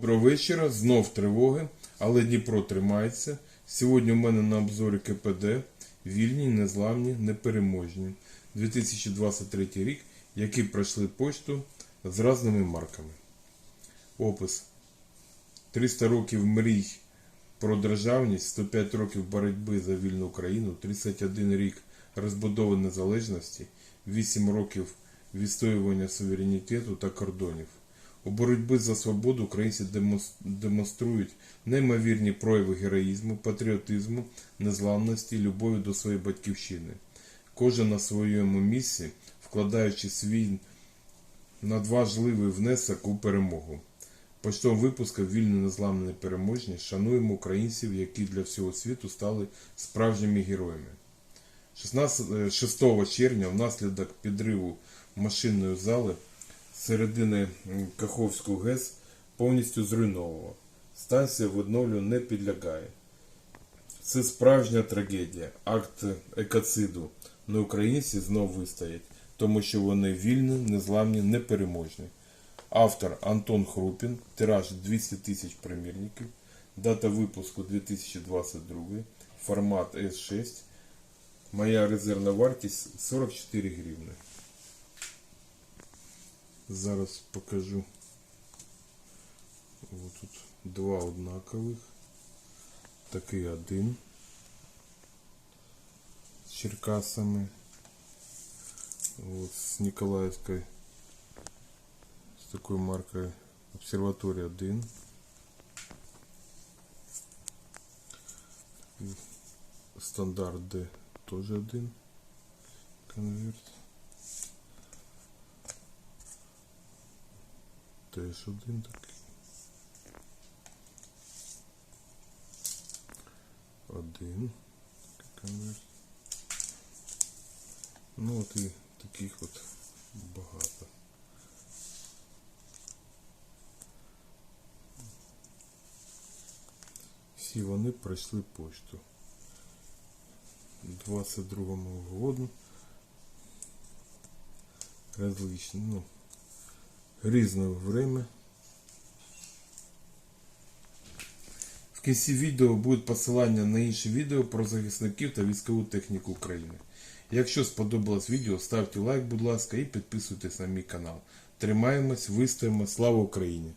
Доброго вечора, знов тривоги, але Дніпро тримається. Сьогодні у мене на обзорі КПД вільні, незламні, непереможні. 2023 рік, які пройшли почту з різними марками. Опис. 300 років мрій про державність, 105 років боротьби за вільну Україну, 31 рік розбудови незалежності, 8 років відстоювання суверенітету та кордонів. У боротьбі за свободу українці демонструють неймовірні прояви героїзму, патріотизму, незламності, любові до своєї батьківщини. Кожен на своєму місці, вкладаючи свій надважливий внесок у перемогу. Почтом випуска Вільні незламні непереможні шануємо українців, які для всього світу стали справжніми героями. 16, е, 6 червня внаслідок підриву машинної зали середини м, Каховського ГЕС повністю зруйновано. Станція відновлю не підлягає. Це справжня трагедія, акт екоциду. Но українці знов вистоять, тому що вони вільні, незламні, непереможні. Автор Антон Хрупін, тираж 200 тисяч примірників, дата випуску 2022, формат S6, моя резервна вартість 44 гривни. Зараз покажу. Ось тут два однакових. Такий один з Черкасами. Вот с Николаевской с такой маркой обсерватория 1 стандарт D тоже один конверт теж один такий. Один конверт ну от і таких от багато. Всі вони пройшли почту. У 22 году различні, ну, різне время. В кінці відео буде посилання на інші відео про захисників та військову техніку України. Якщо сподобалось відео, ставте лайк, будь ласка, і підписуйтесь на мій канал. Тримаємось, вистоїмо, слава Україні!